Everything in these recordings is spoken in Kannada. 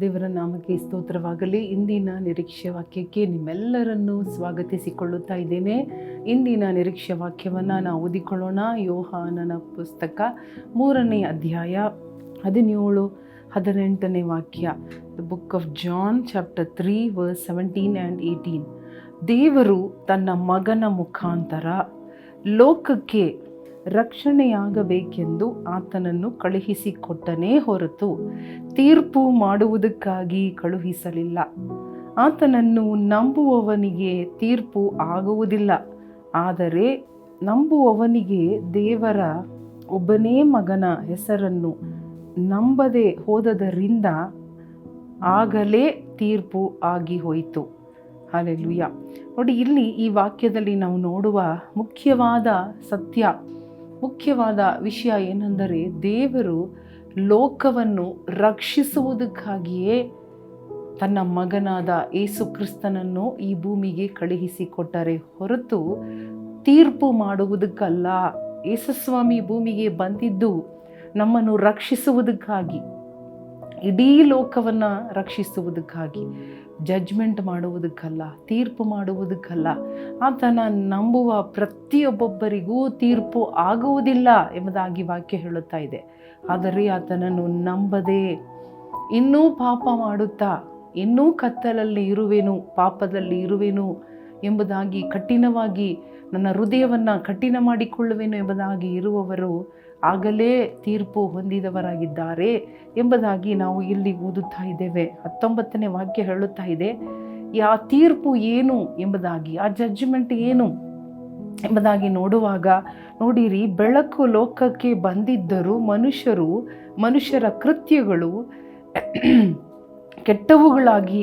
ದೇವರ ನಾಮಕ್ಕೆ ಸ್ತೋತ್ರವಾಗಲಿ. ಇಂದಿನ ನಿರೀಕ್ಷೆ ವಾಕ್ಯಕ್ಕೆ ನಿಮ್ಮೆಲ್ಲರನ್ನು ಸ್ವಾಗತಿಸಿಕೊಳ್ಳುತ್ತಾ ಇದ್ದೇನೆ. ಇಂದಿನ ನಿರೀಕ್ಷೆ ವಾಕ್ಯವನ್ನು ನಾವು ಓದಿಕೊಳ್ಳೋಣ. ಯೋಹಾನನ ಪುಸ್ತಕ ಮೂರನೇ ಅಧ್ಯಾಯ ಹದಿನೇಳು, ಹದಿನೆಂಟನೇ ವಾಕ್ಯ. The book of John chapter three verse seventeen and eighteen ದೇವರು ತನ್ನ ಮಗನ ಮುಖಾಂತರ ಲೋಕಕ್ಕೆ ರಕ್ಷಣೆಯಾಗಬೇಕೆಂದು ಆತನನ್ನು ಕಳುಹಿಸಿಕೊಟ್ಟನೇ ಹೊರತು ತೀರ್ಪು ಮಾಡುವುದಕ್ಕಾಗಿ ಕಳುಹಿಸಲಿಲ್ಲ. ಆತನನ್ನು ನಂಬುವವನಿಗೆ ತೀರ್ಪು ಆಗುವುದಿಲ್ಲ. ಆದರೆ ನಂಬುವವನಿಗೆ ದೇವರ ಒಬ್ಬನೇ ಮಗನ ಹೆಸರನ್ನು ನಂಬದೆ ಹೋದದರಿಂದ ಆಗಲೇ ತೀರ್ಪು ಆಗಿ ಹೋಯಿತು. ಹಾಲೆಲುಯ್ಯ. ನೋಡಿ, ಇಲ್ಲಿ ಈ ವಾಕ್ಯದಲ್ಲಿ ನಾವು ನೋಡುವ ಮುಖ್ಯವಾದ ಸತ್ಯ ಮುಖ್ಯವಾದ ವಿಷಯ ಏನೆಂದರೆ ದೇವರು ಲೋಕವನ್ನು ರಕ್ಷಿಸುವುದಕ್ಕಾಗಿಯೇ ತನ್ನ ಮಗನಾದ ಏಸು ಕ್ರಿಸ್ತನನ್ನು ಈ ಭೂಮಿಗೆ ಕಳುಹಿಸಿಕೊಟ್ಟರೆ ಹೊರತು ತೀರ್ಪು ಮಾಡುವುದಕ್ಕಲ್ಲ. ಯೇಸುಸ್ವಾಮಿ ಭೂಮಿಗೆ ಬಂದಿದ್ದು ನಮ್ಮನ್ನು ರಕ್ಷಿಸುವುದಕ್ಕಾಗಿ. ಇಡೀ ಲೋಕವನ್ನು ರಕ್ಷಿಸುವುದಕ್ಕಾಗಿ ಜಡ್ಜ್ಮೆಂಟ್ ಮಾಡುವುದಕ್ಕಲ್ಲ, ತೀರ್ಪು ಮಾಡುವುದಕ್ಕಲ್ಲ, ಆತನ ನಂಬುವ ಪ್ರತಿಯೊಬ್ಬೊಬ್ಬರಿಗೂ ತೀರ್ಪು ಆಗುವುದಿಲ್ಲ ಎಂಬುದಾಗಿ ವಾಕ್ಯ ಹೇಳುತ್ತಾ ಇದೆ. ಆದರೆ ಆತನನ್ನು ನಂಬದೆ ಇನ್ನೂ ಪಾಪ ಮಾಡುತ್ತಾ, ಇನ್ನೂ ಕತ್ತಲಲ್ಲಿ ಇರುವೆನು, ಪಾಪದಲ್ಲಿ ಇರುವೆನು ಎಂಬುದಾಗಿ ಕಠಿಣವಾಗಿ ನನ್ನ ಹೃದಯವನ್ನು ಕಠಿಣ ಮಾಡಿಕೊಳ್ಳುವೆನು ಎಂಬುದಾಗಿ ಇರುವವರು ಆಗಲೇ ತೀರ್ಪು ಹೊಂದಿದವರಾಗಿದ್ದಾರೆ ಎಂಬುದಾಗಿ ನಾವು ಇಲ್ಲಿ ಓದುತ್ತಾ ಇದ್ದೇವೆ. ಹತ್ತೊಂಬತ್ತನೇ ವಾಕ್ಯ ಹೇಳುತ್ತಾ ಇದೆ ಆ ತೀರ್ಪು ಏನು ಎಂಬುದಾಗಿ, ಆ ಜಡ್ಜ್ಮೆಂಟ್ ಏನು ಎಂಬುದಾಗಿ ನೋಡುವಾಗ ನೋಡಿರಿ, ಬೆಳಕು ಲೋಕಕ್ಕೆ ಬಂದಿದ್ದರೂ ಮನುಷ್ಯರು, ಮನುಷ್ಯರ ಕೃತ್ಯಗಳು ಕೆಟ್ಟವುಗಳಾಗಿ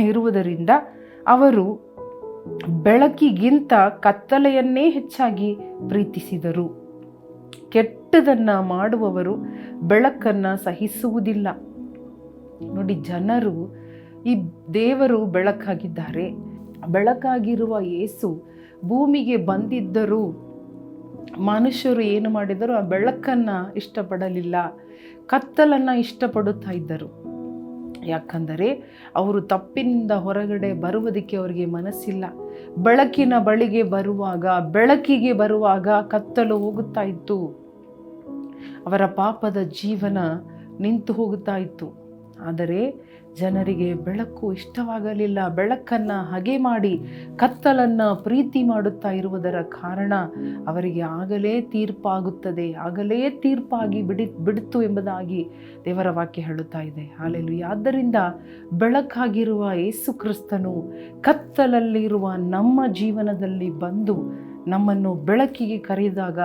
ಇರುವುದರಿಂದ ಅವರು ಬೆಳಕಿಗಿಂತ ಕತ್ತಲೆಯನ್ನೇ ಹೆಚ್ಚಾಗಿ ಪ್ರೀತಿಸಿದರು. ಕೆಟ್ಟದನ್ನು ಮಾಡುವವರು ಬೆಳಕನ್ನು ಸಹಿಸುವುದಿಲ್ಲ. ನೋಡಿ, ಜನರು ಈ ದೇವರು ಬೆಳಕಾಗಿದ್ದಾರೆ. ಬೆಳಕಾಗಿರುವ ಏಸು ಭೂಮಿಗೆ ಬಂದಿದ್ದರೂ ಮನುಷ್ಯರು ಏನು ಮಾಡಿದರು? ಆ ಬೆಳಕನ್ನು ಇಷ್ಟಪಡಲಿಲ್ಲ. ಕತ್ತಲನ್ನು ಇಷ್ಟಪಡುತ್ತಾ ಇದ್ದರು. ಯಾಕಂದರೆ ಅವರು ತಪ್ಪಿನಿಂದ ಹೊರಗಡೆ ಬರುವುದಕ್ಕೆ ಅವರಿಗೆ ಮನಸ್ಸಿಲ್ಲ. ಬೆಳಕಿನ ಬಳಿಗೆ ಬರುವಾಗ, ಬೆಳಕಿಗೆ ಬರುವಾಗ ಕತ್ತಲು ಹೋಗುತ್ತಾ ಇತ್ತು. ಅವರ ಪಾಪದ ಜೀವನ ನಿಂತು ಹೋಗುತ್ತಾ ಇತ್ತು. ಆದರೆ ಜನರಿಗೆ ಬೆಳಕು ಇಷ್ಟವಾಗಲಿಲ್ಲ. ಬೆಳಕನ್ನು ಹಗೆ ಮಾಡಿ ಕತ್ತಲನ್ನು ಪ್ರೀತಿ ಮಾಡುತ್ತಾ ಇರುವುದರ ಕಾರಣ ಅವರಿಗೆ ಆಗಲೇ ತೀರ್ಪಾಗುತ್ತದೆ, ಆಗಲೇ ತೀರ್ಪಾಗಿ ಬಿಡಿ, ಬಿಡಿತು ಎಂಬುದಾಗಿ ದೇವರ ವಾಕ್ಯ ಹೇಳುತ್ತಾ ಇದೆ. ಹಾಲೆಲು ಆದ್ದರಿಂದ ಬೆಳಕಾಗಿರುವ ಯೇಸು ಕ್ರಿಸ್ತನು ಕತ್ತಲಲ್ಲಿರುವ ನಮ್ಮ ಜೀವನದಲ್ಲಿ ಬಂದು ನಮ್ಮನ್ನು ಬೆಳಕಿಗೆ ಕರೆದಾಗ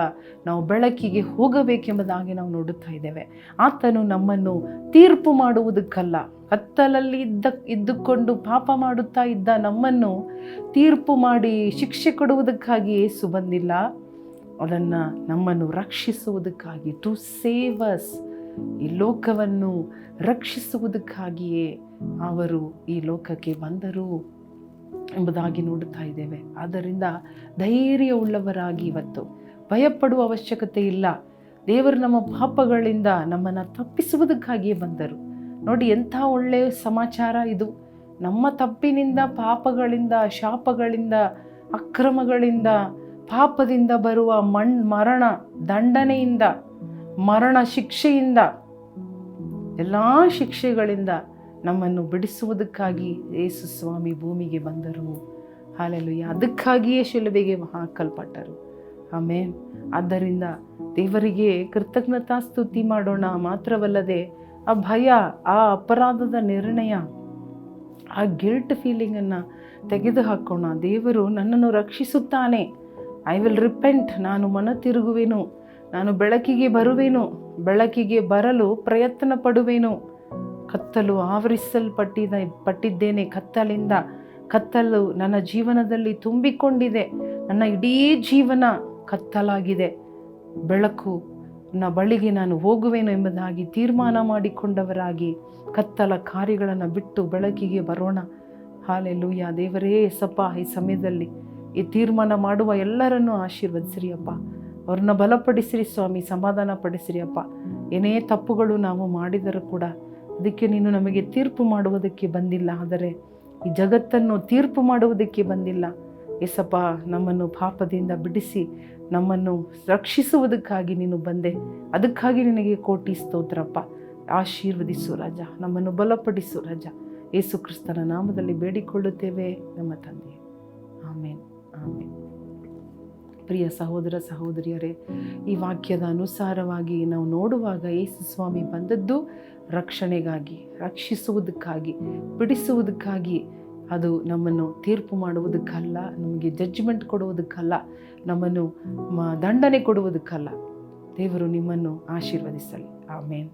ನಾವು ಬೆಳಕಿಗೆ ಹೋಗಬೇಕೆಂಬುದಾಗಿ ನಾವು ನೋಡುತ್ತಾ ಇದ್ದೇವೆ. ಆತನು ನಮ್ಮನ್ನು ತೀರ್ಪು ಮಾಡುವುದಕ್ಕಲ್ಲ, ಕತ್ತಲಲ್ಲಿ ಇದ್ದ, ಇದ್ದುಕೊಂಡು ಪಾಪ ಮಾಡುತ್ತಾ ಇದ್ದ ನಮ್ಮನ್ನು ತೀರ್ಪು ಮಾಡಿ ಶಿಕ್ಷೆ ಕೊಡುವುದಕ್ಕಾಗಿ ಏಸು ಬಂದಿಲ್ಲ. ಅದನ್ನು ನಮ್ಮನ್ನು ರಕ್ಷಿಸುವುದಕ್ಕಾಗಿ ಟು ಸೇವಸ್ ಈ ಲೋಕವನ್ನು ರಕ್ಷಿಸುವುದಕ್ಕಾಗಿಯೇ ಅವರು ಈ ಲೋಕಕ್ಕೆ ಬಂದರು. ಎಂಬುದಾಗಿ ನೋಡುತ್ತಾ ಇದ್ದೇವೆ. ಆದ್ದರಿಂದ ಧೈರ್ಯವುಳ್ಳವರಾಗಿ ಇವತ್ತು ಭಯಪಡುವ ಅವಶ್ಯಕತೆ ಇಲ್ಲ. ದೇವರು ನಮ್ಮ ಪಾಪಗಳಿಂದ ನಮ್ಮನ್ನು ತಪ್ಪಿಸುವುದಕ್ಕಾಗಿಯೇ ಬಂದರು. ನೋಡಿ ಎಂಥ ಒಳ್ಳೆಯ ಸಮಾಚಾರ ಇದು. ನಮ್ಮ ತಪ್ಪಿನಿಂದ, ಪಾಪಗಳಿಂದ, ಶಾಪಗಳಿಂದ, ಅಕ್ರಮಗಳಿಂದ, ಪಾಪದಿಂದ ಬರುವ ಮಣ್, ಮರಣ, ದಂಡನೆಯಿಂದ, ಮರಣ ಶಿಕ್ಷೆಯಿಂದ, ಎಲ್ಲ ಶಿಕ್ಷೆಗಳಿಂದ ನಮ್ಮನ್ನು ಬಿಡಿಸುವುದಕ್ಕಾಗಿ ಯೇಸು ಸ್ವಾಮಿ ಭೂಮಿಗೆ ಬಂದರು. ಹಾಲೆಲು ಅದಕ್ಕಾಗಿಯೇ ಶಿಲುಬೆಗೆ ಹಾಕಲ್ಪಟ್ಟರು. ಆಮೇನ್. ಆದ್ದರಿಂದ ದೇವರಿಗೆ ಕೃತಜ್ಞತಾ ಸ್ತುತಿ ಮಾಡೋಣ ಮಾತ್ರವಲ್ಲದೆ ಆ ಭಯ, ಆ ಅಪರಾಧದ ನಿರ್ಣಯ, ಆ ಗಿಲ್ಟ್ ಫೀಲಿಂಗನ್ನು ತೆಗೆದು ಹಾಕೋಣ ದೇವರು ನನ್ನನ್ನು ರಕ್ಷಿಸುತ್ತಾನೆ. ಐ ವಿಲ್ ರಿಪೆಂಟ್ ನಾನು ಮನ ತಿರುಗುವೆನು ನಾನು ಬೆಳಕಿಗೆ ಬರುವೆನು. ಬೆಳಕಿಗೆ ಬರಲು ಪ್ರಯತ್ನ ಪಡುವೆನು ಕತ್ತಲು ಆವರಿಸಲ್ಪಟ್ಟಿದ, ಪಟ್ಟಿದ್ದೇನೆ. ಕತ್ತಲಿಂದ ಕತ್ತಲು ನನ್ನ ಜೀವನದಲ್ಲಿ ತುಂಬಿಕೊಂಡಿದೆ. ನನ್ನ ಇಡೀ ಜೀವನ ಕತ್ತಲಾಗಿದೆ. ಬೆಳಕು ನನ್ನ ಬಳಿಗೆ ನಾನು ಹೋಗುವೆನು ಎಂಬುದಾಗಿ ತೀರ್ಮಾನ ಮಾಡಿಕೊಂಡವರಾಗಿ ಕತ್ತಲ ಕಾರ್ಯಗಳನ್ನು ಬಿಟ್ಟು ಬೆಳಕಿಗೆ ಬರೋಣ. ಹಾಲೆಲ್ಲೂಯ್ಯ ದೇವರೇ ಸಪ್ಪ ಈ ಸಮಯದಲ್ಲಿ ಈ ತೀರ್ಮಾನ ಮಾಡುವ ಎಲ್ಲರನ್ನೂ ಆಶೀರ್ವದಿಸಿರಿ ಅಪ್ಪ ಅವ್ರನ್ನ ಬಲಪಡಿಸಿರಿ ಸ್ವಾಮಿ ಸಮಾಧಾನ ಪಡಿಸಿರಿ ಅಪ್ಪ ಏನೇ ತಪ್ಪುಗಳು ನಾವು ಮಾಡಿದರೂ ಕೂಡ ಅದಕ್ಕೆ ನೀನು ನಮಗೆ ತೀರ್ಪು ಮಾಡುವುದಕ್ಕೆ ಬಂದಿಲ್ಲ. ಆದರೆ ಈ ಜಗತ್ತನ್ನು ತೀರ್ಪು ಮಾಡುವುದಕ್ಕೆ ಬಂದಿಲ್ಲ. ಎಸಪ್ಪ ನಮ್ಮನ್ನು ಪಾಪದಿಂದ ಬಿಡಿಸಿ ನಮ್ಮನ್ನು ರಕ್ಷಿಸುವುದಕ್ಕಾಗಿ ನೀನು ಬಂದೆ. ಅದಕ್ಕಾಗಿ ನಿನಗೆ ಕೋಟಿ ಸ್ತೋತ್ರಪ್ಪ. ಆಶೀರ್ವದಿಸು ರಾಜ, ನಮ್ಮನ್ನು ಬಲಪಡಿಸು ರಾಜ. ಯೇಸು ಕ್ರಿಸ್ತನ ನಾಮದಲ್ಲಿ ಬೇಡಿಕೊಳ್ಳುತ್ತೇವೆ. ನಮ್ಮ ತಂದೆ ಆಮೇನ್. ಆಮೇನ್. ಪ್ರಿಯ ಸಹೋದರ ಸಹೋದರಿಯರೇ, ಈ ವಾಕ್ಯದ ಅನುಸಾರವಾಗಿ ನಾವು ನೋಡುವಾಗ ಯೇಸು ಸ್ವಾಮಿ ಬಂದದ್ದು ರಕ್ಷಣೆಗಾಗಿ, ರಕ್ಷಿಸುವುದಕ್ಕಾಗಿ, ಬಿಡಿಸುವುದಕ್ಕಾಗಿ. ಅದು ನಮ್ಮನ್ನು ತೀರ್ಪು ಮಾಡುವುದಕ್ಕಲ್ಲ, ನಮಗೆ ಜಡ್ಜ್ಮೆಂಟ್ ಕೊಡುವುದಕ್ಕಲ್ಲ, ನಮ್ಮನ್ನು ದಂಡನೆ ಕೊಡುವುದಕ್ಕಲ್ಲ. ದೇವರು ನಿಮ್ಮನ್ನು ಆಶೀರ್ವದಿಸಲಿ. ಆಮೇನ್.